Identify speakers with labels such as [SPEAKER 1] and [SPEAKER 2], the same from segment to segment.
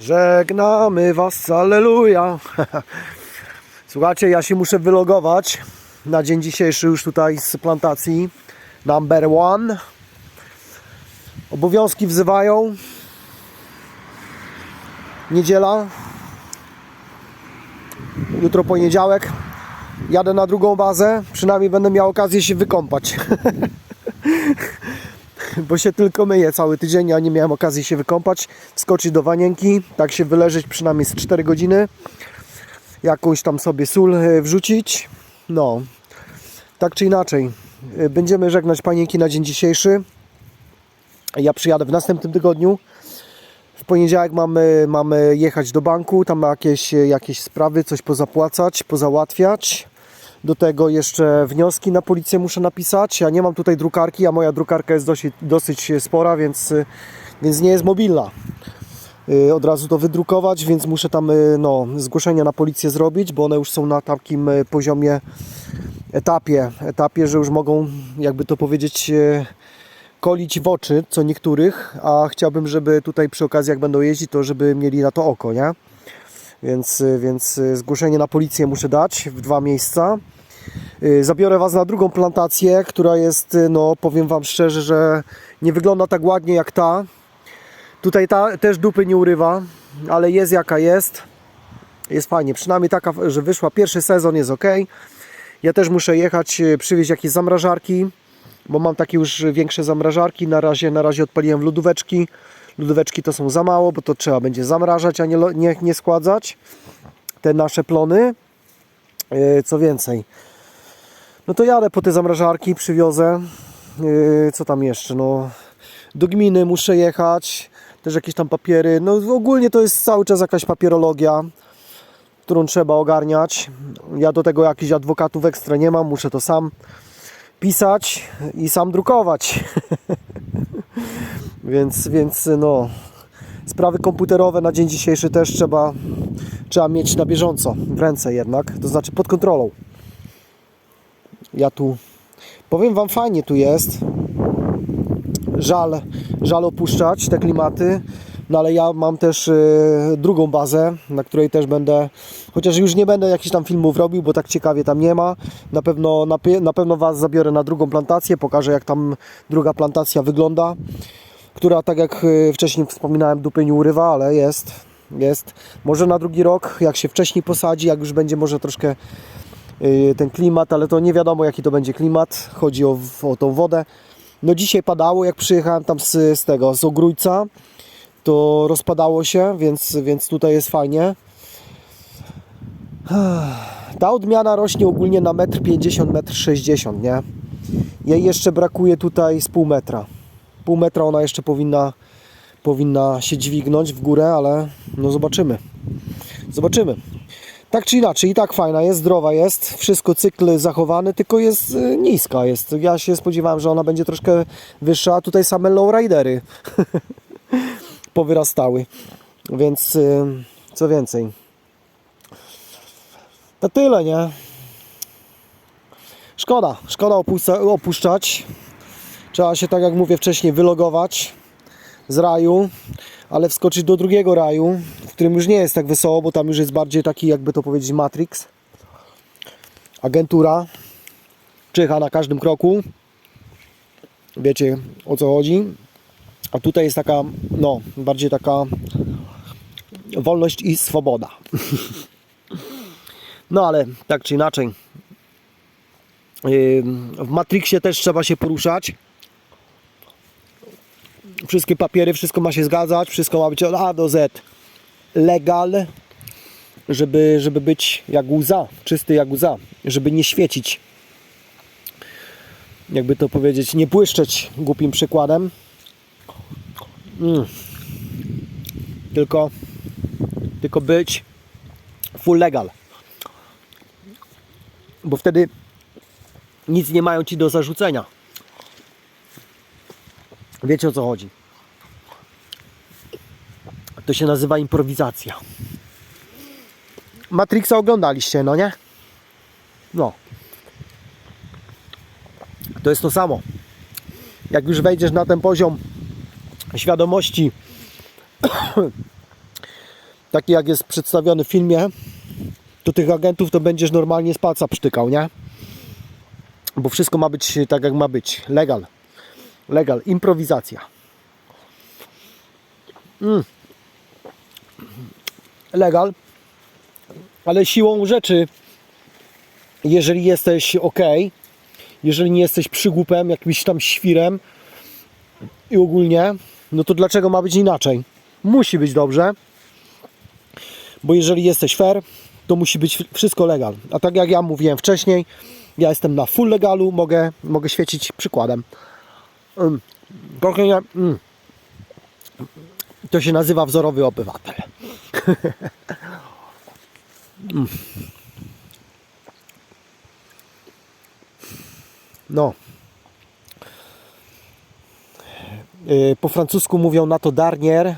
[SPEAKER 1] Żegnamy was, alleluja. Słuchajcie, ja się muszę wylogować na dzień dzisiejszy już tutaj z plantacji number one. Obowiązki wzywają. Niedziela. Jutro poniedziałek. Jadę na drugą bazę. Przynajmniej będę miał okazję się wykąpać. bo się tylko myję cały tydzień, a nie miałem okazji się wykąpać, wskoczyć do wanienki, tak się wyleżeć przynajmniej z 4 godziny, jakąś tam sobie sól e, wrzucić. No, tak czy inaczej, e, będziemy żegnać panienki na dzień dzisiejszy. Ja przyjadę w następnym tygodniu. W poniedziałek mamy, mamy jechać do banku, tam jakieś, jakieś sprawy, coś pozapłacać, pozałatwiać. Do tego jeszcze wnioski na policję muszę napisać. Ja nie mam tutaj drukarki, a moja drukarka jest dosyć, dosyć spora, więc, więc nie jest mobilna. Y, Od razu to wydrukować, więc muszę tam y, no, zgłoszenia na policję zrobić, bo one już są na takim y, poziomie, etapie, etapie, że już mogą, jakby to powiedzieć, kolić w oczy co niektórych, a chciałbym, żeby tutaj przy okazji jak będą jeździć, to żeby mieli na to oko, nie? Więc, więc zgłoszenie na policję muszę dać w dwa miejsca. Y, Zabiorę Was na drugą plantację, która jest, y, no powiem Wam szczerze, że nie wygląda tak ładnie jak ta. Tutaj ta też dupy nie urywa, ale jest jaka jest. Jest fajnie, przynajmniej taka, że wyszła pierwszy sezon, jest ok. Ja też muszę jechać, y, przywieźć jakieś zamrażarki, bo mam takie już większe zamrażarki. Na razie, na razie odpaliłem lodóweczki. Lodóweczki to są za mało, bo to trzeba będzie zamrażać, a nie, nie, nie składzać. Te nasze plony. Co więcej, no to jadę po te zamrażarki, przywiozę. Yy, Co tam jeszcze? No, do gminy muszę jechać. Też jakieś tam papiery. No ogólnie to jest cały czas jakaś papierologia, którą trzeba ogarniać. Ja do tego jakichś adwokatów ekstra nie mam, muszę to sam pisać i sam drukować. więc, więc no, sprawy komputerowe na dzień dzisiejszy też trzeba, trzeba mieć na bieżąco w ręce jednak, to znaczy pod kontrolą. Ja tu powiem Wam fajnie tu jest. Żal, żal opuszczać te klimaty. No ale ja mam też e, drugą bazę, na której też będę, chociaż już nie będę jakichś tam filmów robił, bo tak ciekawie tam nie ma. Na pewno, na, na pewno Was zabiorę na drugą plantację, pokażę jak tam druga plantacja wygląda, która tak jak e, wcześniej wspominałem dupy nie urywa, ale jest, jest. Może na drugi rok, jak się wcześniej posadzi, jak już będzie może troszkę y, ten klimat, ale to nie wiadomo jaki to będzie klimat. Chodzi o, o tą wodę. No dzisiaj padało, jak przyjechałem tam z, z tego, z Ogrójca, to rozpadało się, więc, więc tutaj jest fajnie. Ta odmiana rośnie ogólnie na 1,50 m, 1,60 m, nie? Jej jeszcze brakuje tutaj z pół metra. Pół metra ona jeszcze powinna, powinna się dźwignąć w górę, ale no zobaczymy. Zobaczymy. Tak czy inaczej, i tak fajna jest, zdrowa jest, wszystko cykl zachowany, tylko jest y, niska. Jest. Ja się spodziewałem, że ona będzie troszkę wyższa, a tutaj same lowridery powyrastały. Więc y, co więcej. To tyle, nie? Szkoda, szkoda opuszcza, opuszczać. Trzeba się, tak jak mówię wcześniej, wylogować z raju, ale wskoczyć do drugiego raju, w którym już nie jest tak wesoło, bo tam już jest bardziej taki, jakby to powiedzieć, Matrix. Agentura czyha na każdym kroku. Wiecie o co chodzi. A tutaj jest taka, no, bardziej taka wolność i swoboda. No ale tak czy inaczej, w Matrixie też trzeba się poruszać wszystkie papiery, wszystko ma się zgadzać, wszystko ma być od A do Z legal, żeby, żeby być jak łza, czysty jak łza, żeby nie świecić. Jakby to powiedzieć, nie błyszczeć głupim przykładem. Mm. Tylko, tylko być full legal. Bo wtedy nic nie mają ci do zarzucenia. Wiecie o co chodzi. To się nazywa improwizacja. Matrixa oglądaliście, no nie? No. To jest to samo. Jak już wejdziesz na ten poziom świadomości taki jak jest przedstawiony w filmie, to tych agentów to będziesz normalnie z palca przytykał, nie? Bo wszystko ma być tak jak ma być. Legal. Legal. Improwizacja. Mm. Legal. Ale siłą rzeczy, jeżeli jesteś ok, jeżeli nie jesteś przygłupem, jakimś tam świrem i ogólnie, no to dlaczego ma być inaczej? Musi być dobrze, bo jeżeli jesteś fair, to musi być wszystko legal. A tak jak ja mówiłem wcześniej, ja jestem na full legalu, mogę, mogę świecić przykładem. Trochę nie, mm. To się nazywa wzorowy obywatel. No. Y, Po francusku mówią na to dernier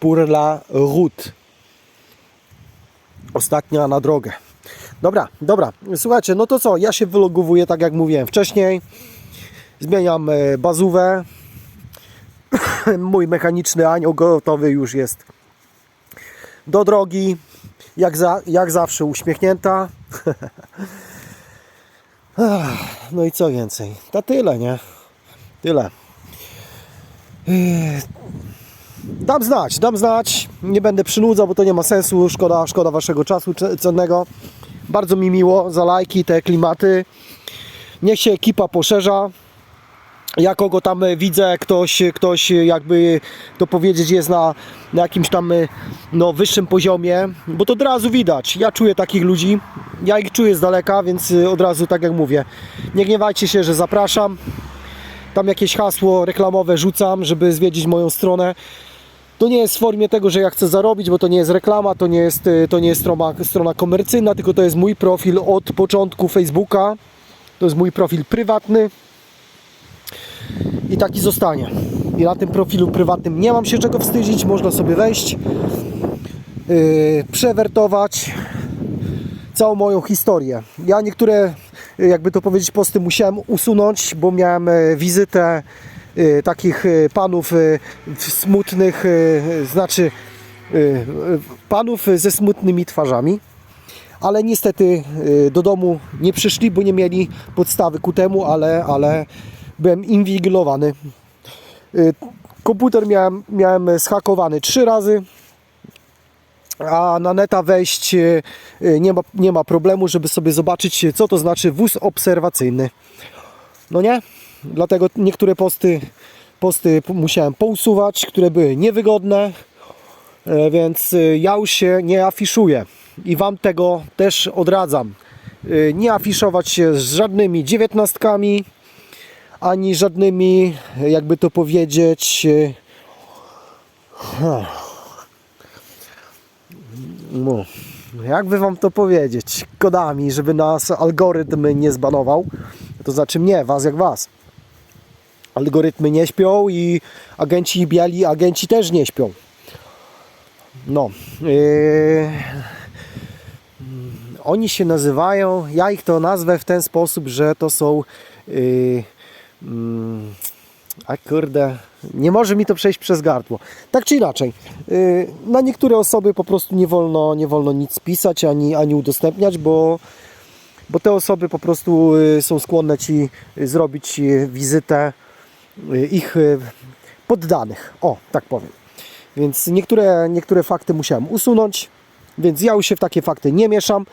[SPEAKER 1] pour la route. Ostatnia na drogę. Dobra, dobra. Słuchajcie, no to co? Ja się wylogowuję tak jak mówiłem wcześniej. Zmieniam e, bazówę. Mój mechaniczny anioł gotowy już jest do drogi. Jak, za, jak zawsze uśmiechnięta. No i co więcej? To tyle, nie? Tyle. Dam znać, dam znać. Nie będę przynudzał, bo to nie ma sensu. Szkoda, szkoda waszego czasu cennego. Bardzo mi miło za lajki, te klimaty. Niech się ekipa poszerza. Ja kogo tam e, widzę, ktoś, ktoś e, jakby to powiedzieć jest na, na jakimś tam e, no, wyższym poziomie, bo to od razu widać. Ja czuję takich ludzi, ja ich czuję z daleka, więc od razu tak jak mówię. Nie gniewajcie się, że zapraszam. Tam jakieś hasło reklamowe rzucam, żeby zwiedzić moją stronę. To nie jest w formie tego, że ja chcę zarobić, bo to nie jest reklama, to nie jest, to nie jest strona, strona komercyjna, tylko to jest mój profil od początku Facebooka. To jest mój profil prywatny i taki zostanie. I na tym profilu prywatnym nie mam się czego wstydzić, można sobie wejść, yy, przewertować całą moją historię. Ja niektóre, y, jakby to powiedzieć, posty musiałem usunąć, bo miałem e, wizytę y, takich y, panów y, w smutnych, y, znaczy y, y, panów ze smutnymi twarzami. Ale niestety do domu nie przyszli, bo nie mieli podstawy ku temu, ale, ale byłem inwigilowany. Y, Komputer miałem, miałem schakowany trzy razy, a na neta wejść e, e, nie ma, nie ma problemu, żeby sobie zobaczyć, co to znaczy wóz obserwacyjny. No nie? Dlatego niektóre posty, posty musiałem pousuwać, które były niewygodne, e, więc ja już się nie afiszuję i Wam tego też odradzam. Nie afiszować się z żadnymi dziewiętnastkami, ani żadnymi, jakby to powiedzieć, e, no, jakby wam to powiedzieć, kodami, żeby nas algorytm nie zbanował, to znaczy mnie, was jak was. Algorytmy nie śpią i agenci biali, agenci też nie śpią. No. Yy, oni się nazywają, ja ich to nazwę w ten sposób, że to są yy, mm, a kurde, nie może mi to przejść przez gardło. Tak czy inaczej, yy, na niektóre osoby po prostu nie wolno, nie wolno nic pisać ani, ani udostępniać, bo, bo te osoby po prostu yy, są skłonne ci zrobić yy, wizytę ich poddanych. O, tak powiem. Więc niektóre, niektóre fakty musiałem usunąć, więc ja już się w takie fakty nie mieszam,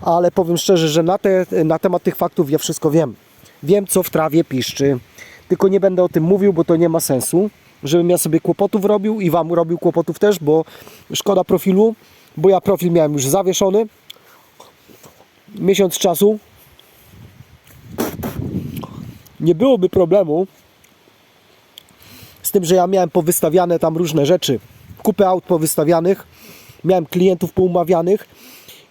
[SPEAKER 1] ale powiem szczerze, że na, te, na temat tych faktów ja wszystko wiem. Wiem, co w trawie piszczy. Tylko nie będę o tym mówił, bo to nie ma sensu, żebym ja sobie kłopotów robił i Wam robił kłopotów też, bo szkoda profilu, bo ja profil miałem już zawieszony. Miesiąc czasu. Nie byłoby problemu z tym, że ja miałem powystawiane tam różne rzeczy. Kupę aut powystawianych, miałem klientów poumawianych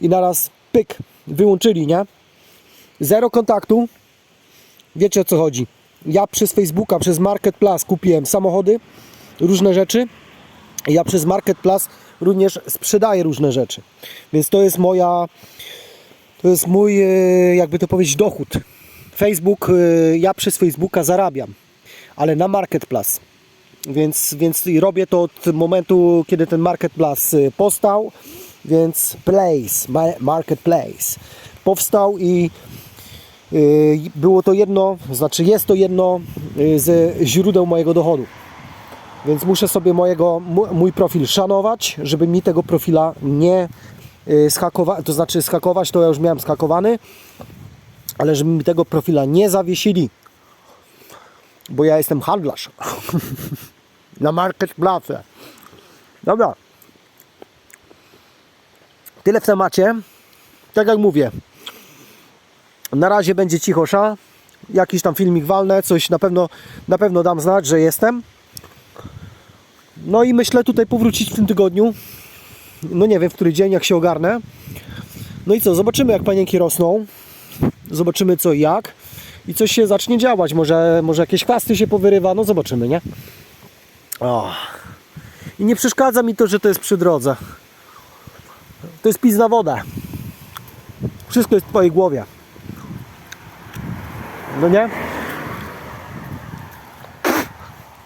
[SPEAKER 1] i naraz pyk, wyłączyli, nie? Zero kontaktu. Wiecie o co chodzi. Ja przez Facebooka, przez Marketplace kupiłem samochody, różne rzeczy. Ja przez Marketplace również sprzedaję różne rzeczy. Więc to jest moja, to jest mój, e, jakby to powiedzieć, dochód. Facebook, e, ja przez Facebooka zarabiam, ale na Marketplace. Więc, więc robię to od momentu, kiedy ten marketplace y, powstał. Więc place, ma- marketplace powstał i było to jedno, znaczy jest to jedno y, ze źródeł mojego dochodu. Więc muszę sobie mojego, mój profil szanować, żeby mi tego profila nie skakować, to znaczy skakować, to ja już miałem skakowany, ale żeby mi tego profila nie zawiesili, bo ja jestem handlarz na marketplace. Dobra. Tyle w temacie. Tak jak mówię, na razie będzie cichosza. Jakiś tam filmik walnę, coś na pewno, na pewno dam znać, że jestem. No i myślę tutaj powrócić w tym tygodniu. No nie wiem, w który dzień, jak się ogarnę. No i co, zobaczymy jak panienki rosną. Zobaczymy co i jak. I coś się zacznie działać. Może, może jakieś chwasty się powyrywa. No zobaczymy, nie? O. I nie przeszkadza mi to, że to jest przy drodze. To jest pis na wodę. Wszystko jest w twojej głowie. No nie?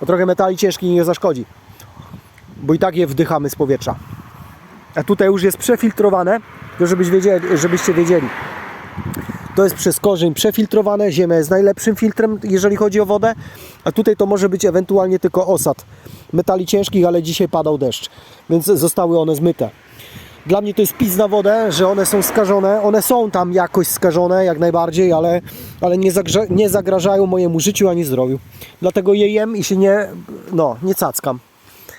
[SPEAKER 1] O trochę metali ciężkich nie zaszkodzi. Bo i tak je wdychamy z powietrza. A tutaj już jest przefiltrowane, żebyś wiedzieli, żebyście wiedzieli. To jest przez korzeń przefiltrowane, ziemia jest najlepszym filtrem, jeżeli chodzi o wodę, a tutaj to może być ewentualnie tylko osad metali ciężkich, ale dzisiaj padał deszcz, więc zostały one zmyte. Dla mnie to jest pis na wodę, że one są skażone. One są tam jakoś skażone, jak najbardziej, ale, ale nie, zagrza, nie zagrażają mojemu życiu ani zdrowiu. Dlatego je jem i się nie, no, nie cackam,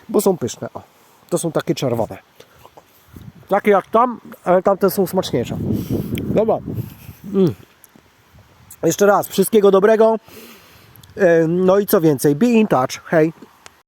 [SPEAKER 1] bo są pyszne. O, to są takie czerwone. Takie jak tam, ale tamte są smaczniejsze. Dobra. Mm. Jeszcze raz, wszystkiego dobrego. E, No i co więcej, be in touch. Hej.